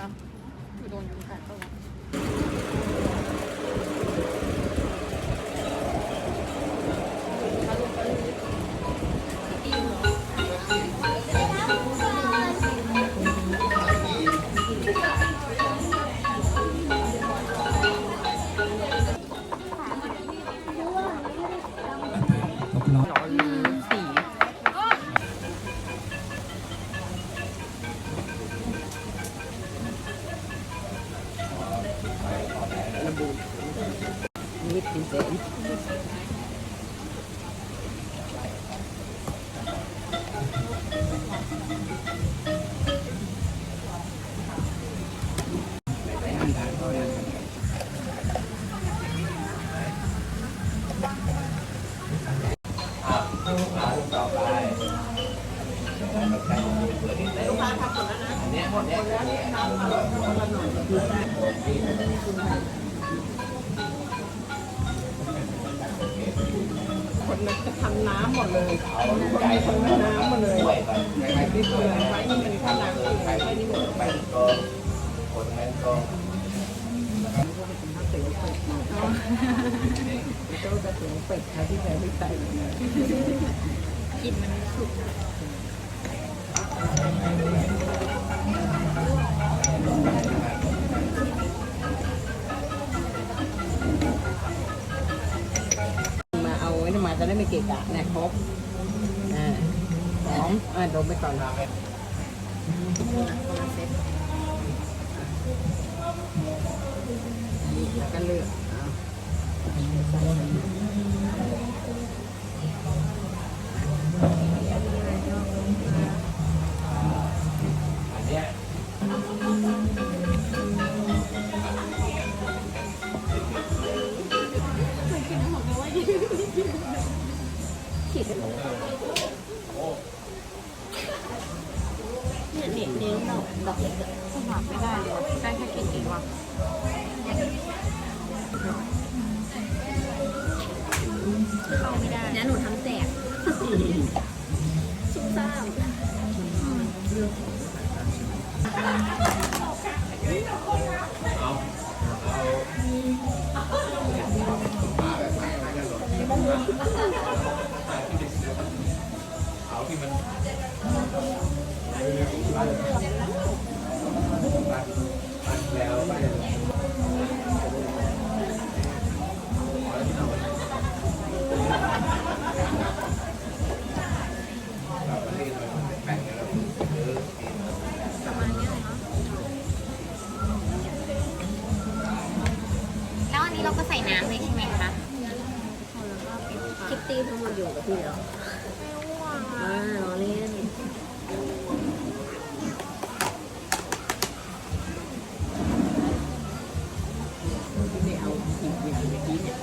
เหรออยู่โดนยุงกัดปะวะ นิดเป็นแสนคนนั้นจะทำน้ำหมดเลยคนนี้ทำน้ำหมดเลยไอ้ที่เปลือยไว้นี่มันข้างหลังเปลือยไว้นี่หมดไปเจ้ากระสุนเป็ดค่ะที่แกไม่ใส่กินมันสุก ไว้มาจะได้ไม่เกะกะนะครบอ่าหอมอ่าดมไปก่อนแล้วก็เลือก เนี่ยเนี่ยนิ้วดอกดอกเล็กสมัครไม่ได้เลยว่ะได้แค่กินเองว่ะเข้าไม่ได้นะหนูทำแตกซุ่มซ่าม แล้วอันนี้เราก็ใส่น้ำเลยใช่ไหมคะ ตี้ทั้งหมดอยู่กับพี่แล้วมารอเล่ไม่เอาสิ่งอย่างเมื่อกี้เนี่ย